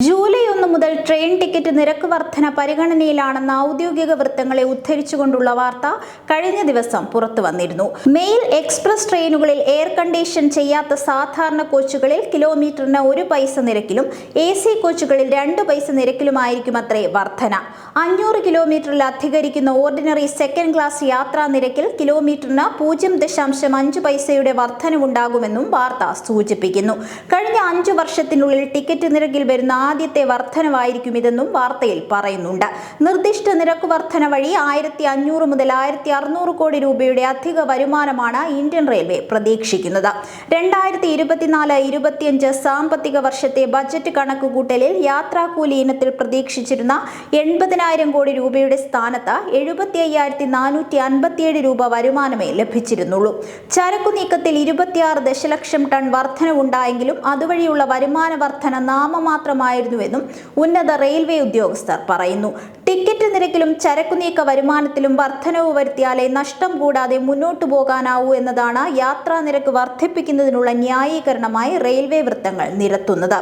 Julie മുതൽ train ticket നിരക്ക് വർധന പരിഗണനയിലാണെന്ന ഔദ്യോഗിക വൃത്തങ്ങളെ ഉദ്ധരിച്ചുകൊണ്ടുള്ള വാർത്ത കഴിഞ്ഞ ദിവസം പുറത്തു വന്നിരുന്നു. മെയിൽ എക്സ്പ്രസ് ട്രെയിനുകളിൽ എയർ കണ്ടീഷൻ ചെയ്യാത്ത സാധാരണ കോച്ചുകളിൽ കിലോമീറ്ററിന് ഒരു പൈസ നിരക്കിലും എ സി കോച്ചുകളിൽ രണ്ട് പൈസ നിരക്കിലുമായിരിക്കും അത്രേ വർധന. അഞ്ഞൂറ് കിലോമീറ്ററിൽ അധികരിക്കുന്ന ഓർഡിനറി സെക്കൻഡ് ക്ലാസ് യാത്രാ നിരക്കിൽ കിലോമീറ്ററിന് പൂജ്യം ദശാംശം അഞ്ച് പൈസയുടെ വർധനവുണ്ടാകുമെന്നും വാർത്ത സൂചിപ്പിക്കുന്നു. കഴിഞ്ഞ അഞ്ചു വർഷത്തിനുള്ളിൽ ടിക്കറ്റ് നിരക്കിൽ വരുന്ന ആദ്യത്തെ വർധനവായിരിക്കും ഇതെന്നും വാർത്തയിൽ പറയുന്നുണ്ട്. നിർദ്ദിഷ്ട നിരക്ക് വർധന വഴി ആയിരത്തി അഞ്ഞൂറ് മുതൽ ആയിരത്തി അറുന്നൂറ് കോടി രൂപയുടെ അധിക വരുമാനമാണ് ഇന്ത്യൻ റെയിൽവേ പ്രതീക്ഷിക്കുന്നത്. രണ്ടായിരത്തി ഇരുപത്തിനാല് ഇരുപത്തിയഞ്ച് സാമ്പത്തിക വർഷത്തെ ബജറ്റ് കണക്കുകൂട്ടലിൽ യാത്രാക്കൂലി ഇനത്തിൽ പ്രതീക്ഷിച്ചിരുന്ന എൺപതിനായിരം കോടി രൂപയുടെ സ്ഥാനത്ത് എഴുപത്തി അയ്യായിരത്തി നാനൂറ്റി അൻപത്തിയേഴ് രൂപ വരുമാനമേ ലഭിച്ചിരുന്നുള്ളൂ. ചരക്കു നീക്കത്തിൽ ഇരുപത്തിയാറ് ദശലക്ഷം ടൺ വർധനവുണ്ടായെങ്കിലും അതുവഴിയുള്ള വരുമാന വർധന നാമമാത്രമായിരുന്നുവെന്നും ഉന്നത റെയിൽവേ ഉദ്യോഗസ്ഥർ പറയുന്നു. ടിക്കറ്റ് നിരക്കിലും ചരക്കുനീക്ക വരുമാനത്തിലും വർധനവ് വരുത്തിയാലേ നഷ്ടം കൂടാതെ മുന്നോട്ടു പോകാനാവൂ എന്നതാണ് യാത്രാ നിരക്ക് വർദ്ധിപ്പിക്കുന്നതിനുള്ള ന്യായീകരണമായി റെയിൽവേ വൃത്തങ്ങൾ നിരത്തുന്നത്.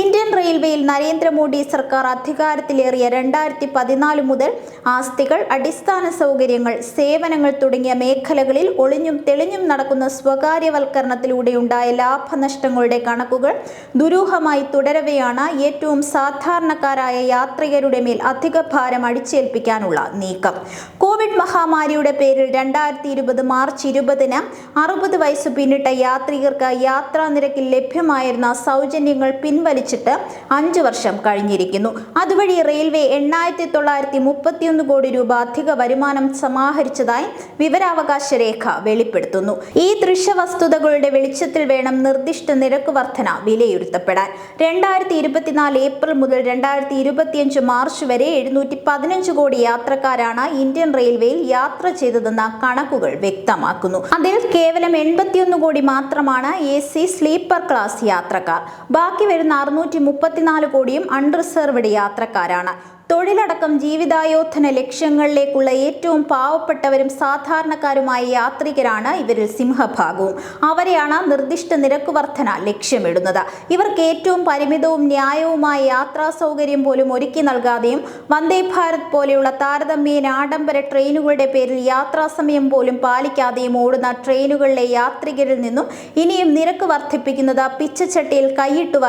ഇന്ത്യൻ റെയിൽവേയിൽ നരേന്ദ്രമോദി സർക്കാർ അധികാരത്തിലേറിയ രണ്ടായിരത്തി പതിനാല് മുതൽ ആസ്തികൾ അടിസ്ഥാന സൗകര്യങ്ങൾ സേവനങ്ങൾ തുടങ്ങിയ മേഖലകളിൽ ഒളിഞ്ഞും തെളിഞ്ഞും നടക്കുന്ന സ്വകാര്യവൽക്കരണത്തിലൂടെയുണ്ടായ ലാഭനഷ്ടങ്ങളുടെ കണക്കുകൾ ദുരൂഹമായി തുടരവെയാണ് ഏറ്റവും സാധാരണക്കാരായ യാത്രികരുടെ മേൽ അധിക ഭാരം അടിച്ചേൽപ്പിക്കാനുള്ള നീക്കം. കോവിഡ് മഹാമാരിയുടെ പേരിൽ രണ്ടായിരത്തി ഇരുപത് മാർച്ച് ഇരുപതിന് അറുപത് വയസ്സ് പിന്നിട്ട യാത്രികർക്ക് യാത്രാ നിരക്കിൽ ലഭ്യമായിരുന്ന സൗജന്യങ്ങൾ പിൻവലിച്ചിട്ട് അഞ്ചു വർഷം കഴിഞ്ഞിരിക്കുന്നു. അതുവഴി റെയിൽവേ എണ്ണായിരത്തി തൊള്ളായിരത്തി മുപ്പത്തിയൊന്ന് കോടി രൂപ അധിക വരുമാനം സമാഹരിച്ചതായി വിവരാവകാശ രേഖ വെളിപ്പെടുത്തുന്നു. ഈ ദൃശ്യവസ്തുതകളുടെ വെളിച്ചത്തിൽ വേണം നിർദ്ദിഷ്ട നിരക്ക് വർധന വിലയിരുത്തപ്പെടാൻ. രണ്ടായിരത്തി ഇരുപത്തിനാല് ഏപ്രിൽ മുതൽ രണ്ടായിരത്തി ഇരുപത്തിയഞ്ച് മാർച്ച് വരെ എഴുന്നൂറ്റി പതിനഞ്ച് കോടി യാത്രക്കാരാണ് ഇന്ത്യൻ റെയിൽവേയിൽ യാത്ര ചെയ്തതെന്ന കണക്കുകൾ വ്യക്തമാക്കുന്നു. അതിൽ കേവലം എൺപത്തിയൊന്ന് കോടി മാത്രമാണ് എ സി സ്ലീപ്പർ ക്ലാസ് യാത്രക്കാർ. ബാക്കി വരുന്ന അറുന്നൂറ്റി മുപ്പത്തിനാല് കോടിയും അൺറിസർവ്ഡ് യാത്രക്കാരാണ്. തൊഴിലടക്കം ജീവിതായോധന ലക്ഷ്യങ്ങളിലേക്കുള്ള ഏറ്റവും പാവപ്പെട്ടവരും സാധാരണക്കാരുമായ യാത്രികരാണ് ഇവരിൽ സിംഹഭാഗവും. അവരെയാണ് നിർദ്ദിഷ്ട നിരക്ക് വർധന ലക്ഷ്യമിടുന്നത്. ഇവർക്ക് ഏറ്റവും പരിമിതവും ന്യായവുമായ യാത്രാ സൗകര്യം പോലും ഒരുക്കി നൽകാതെയും വന്ദേ ഭാരത് പോലെയുള്ള താരതമ്യേന ആഡംബര ട്രെയിനുകളുടെ പേരിൽ യാത്രാ സമയം പോലും പാലിക്കാതെയും ഓടുന്ന ട്രെയിനുകളിലെ യാത്രികരിൽ നിന്നും ഇനിയും നിരക്ക് വർദ്ധിപ്പിക്കുന്നത് പിച്ചച്ചട്ടിയിൽ കൈയിട്ട്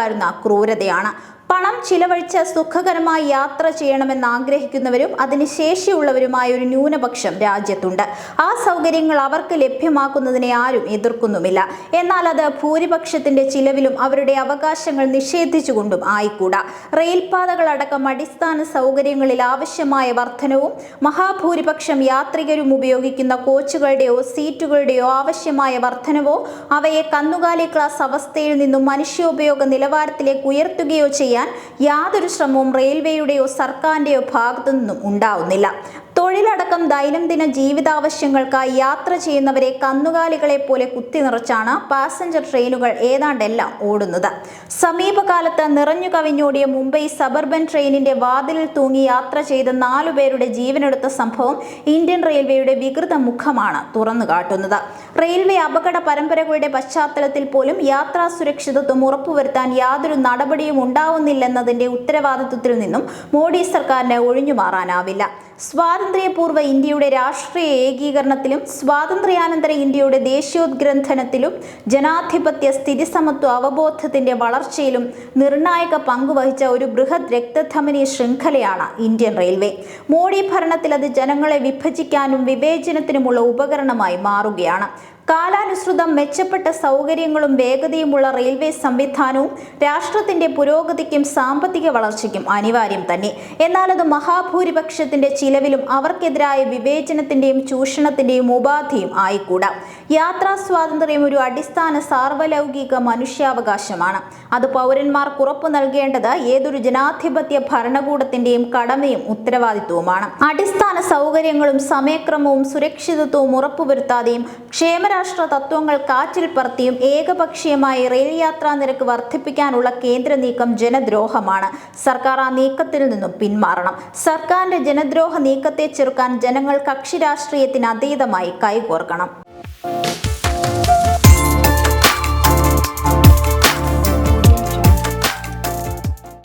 ക്രൂരതയാണ്. പണം ചിലവഴിച്ച് സുഖകരമായി യാത്ര ചെയ്യണമെന്ന് ആഗ്രഹിക്കുന്നവരും അതിന് ശേഷിയുള്ളവരുമായ ഒരു ന്യൂനപക്ഷം രാജ്യത്തുണ്ട്. ആ സൗകര്യങ്ങൾ അവർക്ക് ലഭ്യമാക്കുന്നതിനെ ആരും എതിർക്കുന്നുമില്ല. എന്നാൽ അത് ഭൂരിപക്ഷത്തിന്റെ ചിലവിലും അവരുടെ അവകാശങ്ങൾ നിഷേധിച്ചുകൊണ്ടും ആയിക്കൂടാ. റെയിൽപാതകളടക്കം അടിസ്ഥാന സൗകര്യങ്ങളിൽ ആവശ്യമായ വർധനവും മഹാഭൂരിപക്ഷം യാത്രികരും ഉപയോഗിക്കുന്ന കോച്ചുകളുടെയോ സീറ്റുകളുടെയോ ആവശ്യമായ വർധനവോ അവയെ കന്നുകാലി ക്ലാസ് അവസ്ഥയിൽ നിന്നും മനുഷ്യോപയോഗ നിലവാരത്തിലേക്ക് ഉയർത്തുകയോ ചെയ്യാൻ യാതൊരു ശ്രമവും റെയിൽവേയുടെയോ സർക്കാരിന്റെയോ ഭാഗത്തു നിന്നും ഉണ്ടാവുന്നില്ല. തൊഴിലടക്കം ദൈനംദിന ജീവിതാവശ്യങ്ങൾക്കായി യാത്ര ചെയ്യുന്നവരെ കന്നുകാലികളെ പോലെ കുത്തി നിറച്ചാണ് പാസഞ്ചർ ട്രെയിനുകൾ ഏതാണ്ടെല്ലാം ഓടുന്നത്. സമീപകാലത്ത് നിറഞ്ഞു കവിഞ്ഞോടിയ മുംബൈ സബർബൻ ട്രെയിനിന്റെ വാതിലിൽ തൂങ്ങി യാത്ര ചെയ്ത നാലുപേരുടെ ജീവനെടുത്ത സംഭവം ഇന്ത്യൻ റെയിൽവേയുടെ വികൃത മുഖമാണ് തുറന്നു കാട്ടുന്നത് റെയിൽവേ അപകട പരമ്പരകളുടെ പശ്ചാത്തലത്തിൽ പോലും യാത്രാ സുരക്ഷിതത്വം ഉറപ്പുവരുത്താൻ യാതൊരു നടപടിയും ഉണ്ടാവുന്നില്ലെന്നതിന്റെ ഉത്തരവാദിത്വത്തിൽ നിന്നും മോഡി സർക്കാരിന് ഒഴിഞ്ഞു മാറാനാവില്ല സ്വാതന്ത്ര്യപൂർവ ഇന്ത്യയുടെ രാഷ്ട്രീയ ഏകീകരണത്തിലും സ്വാതന്ത്ര്യാനന്തര ഇന്ത്യയുടെ ദേശീയോദ്ഗ്രന്ഥനത്തിലും ജനാധിപത്യ സ്ഥിതിസമത്വ അവബോധത്തിന്റെ വളർച്ചയിലും നിർണായക പങ്കുവഹിച്ച ഒരു ബൃഹത് രക്തധമനി ശൃംഖലയാണ് ഇന്ത്യൻ റെയിൽവേ. മോഡി ഭരണത്തിൽ അത് ജനങ്ങളെ വിഭജിക്കാനും വിവേചനത്തിനുമുള്ള ഉപകരണമായി മാറുകയാണ്. കാലാനുസൃതം മെച്ചപ്പെട്ട സൗകര്യങ്ങളും വേഗതയുമുള്ള റെയിൽവേ സംവിധാനവും രാഷ്ട്രത്തിന്റെ പുരോഗതിക്കും സാമ്പത്തിക വളർച്ചയ്ക്കും അനിവാര്യം തന്നെ. എന്നാൽ അത് മഹാഭൂരിപക്ഷത്തിന്റെ ചിലവിലും അവർക്കെതിരായ വിവേചനത്തിന്റെയും ചൂഷണത്തിന്റെയും ഉപാധിയും ആയിക്കൂടാ. യാത്രാ സ്വാതന്ത്ര്യം ഒരു അടിസ്ഥാന സാർവലൗകിക മനുഷ്യാവകാശമാണ്. അത് പൗരന്മാർക്ക് ഉറപ്പു നൽകേണ്ടത് ഏതൊരു ജനാധിപത്യ ഭരണകൂടത്തിന്റെയും കടമയും ഉത്തരവാദിത്വവുമാണ്. അടിസ്ഥാന സൗകര്യങ്ങളും സമയക്രമവും സുരക്ഷിതത്വവും ഉറപ്പുവരുത്താതെയും ക്ഷേമരാഷ്ട്ര തത്വങ്ങൾ കാറ്റിൽ പറത്തിയും ഏകപക്ഷീയമായി റെയിൽ യാത്രാ നിരക്ക് വർദ്ധിപ്പിക്കാനുള്ള കേന്ദ്ര നീക്കം ജനദ്രോഹമാണ്. സർക്കാർ ആ നീക്കത്തിൽ നിന്നും പിന്മാറണം. സർക്കാരിന്റെ ജനദ്രോഹ നീക്കത്തെ ചെറുക്കാൻ ജനങ്ങൾ കക്ഷി രാഷ്ട്രീയത്തിന് അതീതമായി കൈകോർക്കണം.